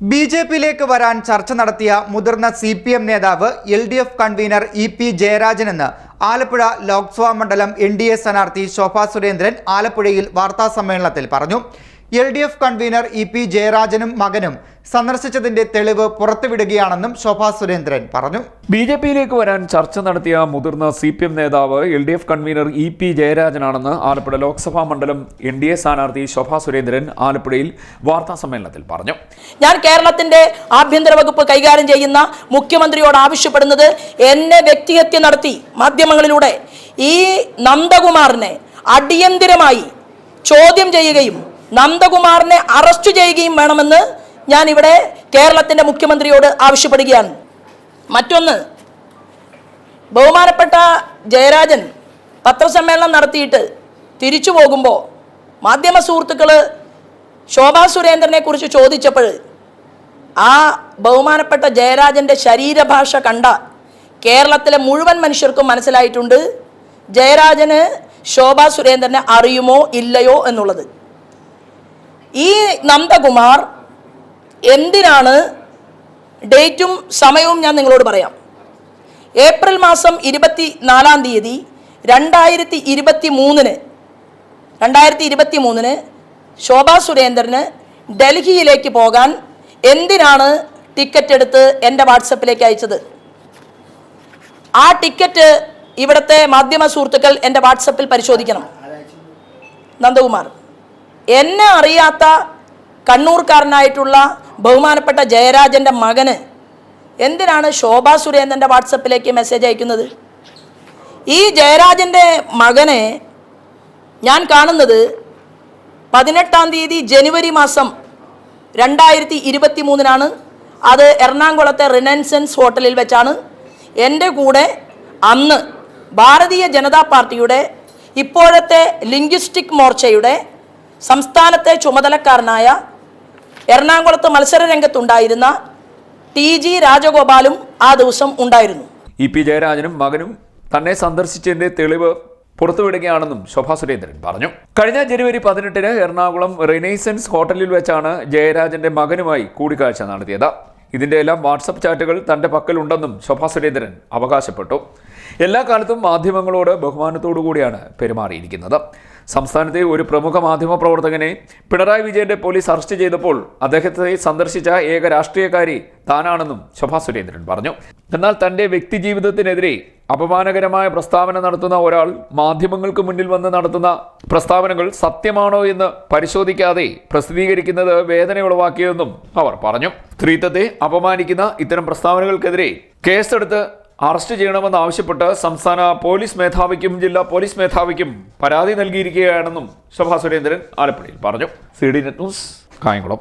B J പിയിലേക്ക് വരാൻ ചർച്ച നടത്തിയ മുതിർന്ന സി പി എം നേതാവ് L D F convener E P ജയരാജനെന്ന് Alappuzha Lok Sabha മണ്ഡലം എൻ ഡി എ സ്ഥാനാർത്ഥി ശോഭാ സുരേന്ദ്രൻ ആലപ്പുഴയിൽ വാർത്താസമ്മേളനത്തിൽ പറഞ്ഞു. L D F convener E P ജയരാജനും മകനും സന്ദർശിച്ചതിന്റെ തെളിവ് പുറത്തുവിടുകയാണെന്നും ശോഭാ സുരേന്ദ്രൻ പറഞ്ഞു. ബി ജെ പിയിലേക്ക് വരാൻ ചർച്ച നടത്തിയ മുതിർന്ന സി പി എം നേതാവ് L D F convener E P ജയരാജനാണെന്ന് Alappuzha Lok Sabha മണ്ഡലം എൻ ഡി എ സ്ഥാനാർത്ഥി ശോഭാ സുരേന്ദ്രൻ ആലപ്പുഴയിൽ വാർത്താ സമ്മേളനത്തിൽ പറഞ്ഞു. ഞാൻ കേരളത്തിന്റെ ആഭ്യന്തര വകുപ്പ് കൈകാര്യം ചെയ്യുന്ന മുഖ്യമന്ത്രിയോട് ആവശ്യപ്പെടുന്നത് എന്നെ വ്യക്തിഹത്യ നടത്തി മാധ്യമങ്ങളിലൂടെ ഈ നന്ദകുമാറിനെ അടിയന്തിരമായി ചോദ്യം ചെയ്യുകയും നന്ദകുമാറിനെ അറസ്റ്റ് ചെയ്യുകയും വേണമെന്ന് ഞാൻ ഇവിടെ കേരളത്തിന്റെ മുഖ്യമന്ത്രിയോട് ആവശ്യപ്പെടുകയാണ്. മറ്റൊന്ന് ബഹുമാനപ്പെട്ട ജയരാജൻ പത്രസമ്മേളനം നടത്തിയിട്ട് തിരിച്ചു പോകുമ്പോൾ മാധ്യമ സുഹൃത്തുക്കൾ ശോഭാ സുരേന്ദ്രനെ കുറിച്ച് ചോദിച്ചപ്പോൾ ആ ബഹുമാനപ്പെട്ട ജയരാജന്റെ ശരീരഭാഷ കണ്ട കേരളത്തിലെ മുഴുവൻ മനുഷ്യർക്കും മനസ്സിലായിട്ടുണ്ട് ജയരാജന് ശോഭാ സുരേന്ദ്രനെ അറിയുമോ ഇല്ലയോ എന്നുള്ളത്. ഈ നന്ദകുമാർ എന്തിനാണ് ഡേറ്റും സമയവും ഞാൻ നിങ്ങളോട് പറയാം. ഏപ്രിൽ മാസം ഇരുപത്തി നാലാം തീയതി രണ്ടായിരത്തി ഇരുപത്തി മൂന്നിന് രണ്ടായിരത്തി ഇരുപത്തി മൂന്നിന് ശോഭാ സുരേന്ദ്രന് ഡൽഹിയിലേക്ക് പോകാൻ എന്തിനാണ് ടിക്കറ്റ് എടുത്ത് എന്റെ വാട്സപ്പിലേക്ക് അയച്ചത്? ആ ടിക്കറ്റ് ഇവിടുത്തെ മാധ്യമ സുഹൃത്തുക്കൾ എന്റെ വാട്സപ്പിൽ പരിശോധിക്കണം. നന്ദകുമാർ. എന്നെ അറിയാത്ത കണ്ണൂർക്കാരനായിട്ടുള്ള ബഹുമാനപ്പെട്ട ജയരാജന്റെ മകന് എന്തിനാണ് ശോഭാ സുരേന്ദ്രന്റെ വാട്സപ്പിലേക്ക് മെസ്സേജ് അയക്കുന്നത്? ഈ ജയരാജന്റെ മകനെ ഞാൻ കാണുന്നത് പതിനെട്ടാം തീയതി ജനുവരി മാസം രണ്ടായിരത്തി ഇരുപത്തി മൂന്നിനാണ് അത് എറണാകുളത്തെ റിനൻസൻസ് ഹോട്ടലിൽ വെച്ചാണ്. എന്റെ കൂടെ അന്ന് ഭാരതീയ ജനതാ പാർട്ടിയുടെ ഇപ്പോഴത്തെ ലിംഗ്വിസ്റ്റിക് മോർച്ചയുടെ സംസ്ഥാനത്തെ ചുമതലക്കാരനായ എറണാകുളത്ത് മത്സര രംഗത്തുണ്ടായിരുന്ന ടി ജി രാജഗോപാലും ആ ദിവസം ഉണ്ടായിരുന്നു. ഇ പി ജയരാജനും മകനും തന്നെ സന്ദർശിച്ചതിന്റെ തെളിവ് പുറത്തുവിടുകയാണെന്നും ശോഭാ സുരേന്ദ്രൻ പറഞ്ഞു. കഴിഞ്ഞ ജനുവരി പതിനെട്ടിന് എറണാകുളം റിനൈസൻസ് ഹോട്ടലിൽ വെച്ചാണ് ജയരാജന്റെ മകനുമായി കൂടിക്കാഴ്ച നടത്തിയത്. ഇതിന്റെ എല്ലാം വാട്സപ്പ് ചാറ്റുകൾ തന്റെ പക്കലുണ്ടെന്നും ശോഭാ സുരേന്ദ്രൻ അവകാശപ്പെട്ടു. എല്ലാ കാലത്തും മാധ്യമങ്ങളോട് ബഹുമാനത്തോടു കൂടിയാണ് പെരുമാറിയിരിക്കുന്നത്. സംസ്ഥാനത്തെ ഒരു പ്രമുഖ മാധ്യമ പ്രവർത്തകനെ പിണറായി വിജയന്റെ പോലീസ് അറസ്റ്റ് ചെയ്തപ്പോൾ അദ്ദേഹത്തെ സന്ദർശിച്ച ഏക രാഷ്ട്രീയക്കാരി താനാണെന്നും ശോഭാ സുരേന്ദ്രൻ പറഞ്ഞു. എന്നാൽ തന്റെ വ്യക്തിജീവിതത്തിനെതിരെ അപമാനകരമായ പ്രസ്താവന നടത്തുന്ന ഒരാൾ മാധ്യമങ്ങൾക്ക് മുന്നിൽ വന്ന് നടത്തുന്ന പ്രസ്താവനകൾ സത്യമാണോ എന്ന് പരിശോധിക്കാതെ പ്രസിദ്ധീകരിക്കുന്നത് വേദന ഉളവാക്കിയതെന്നും അവർ പറഞ്ഞു. സ്ത്രീത്വത്തെ അപമാനിക്കുന്ന ഇത്തരം പ്രസ്താവനകൾക്കെതിരെ കേസെടുത്ത് അറസ്റ്റ് ചെയ്യണമെന്ന് ആവശ്യപ്പെട്ട് സംസ്ഥാന പോലീസ് മേധാവിക്കും ജില്ലാ പോലീസ് മേധാവിക്കും പരാതി നൽകിയിരിക്കുകയാണെന്നും ശോഭാ സുരേന്ദ്രൻ ആലപ്പുഴയിൽ പറഞ്ഞു. C D net news Kayamkulam.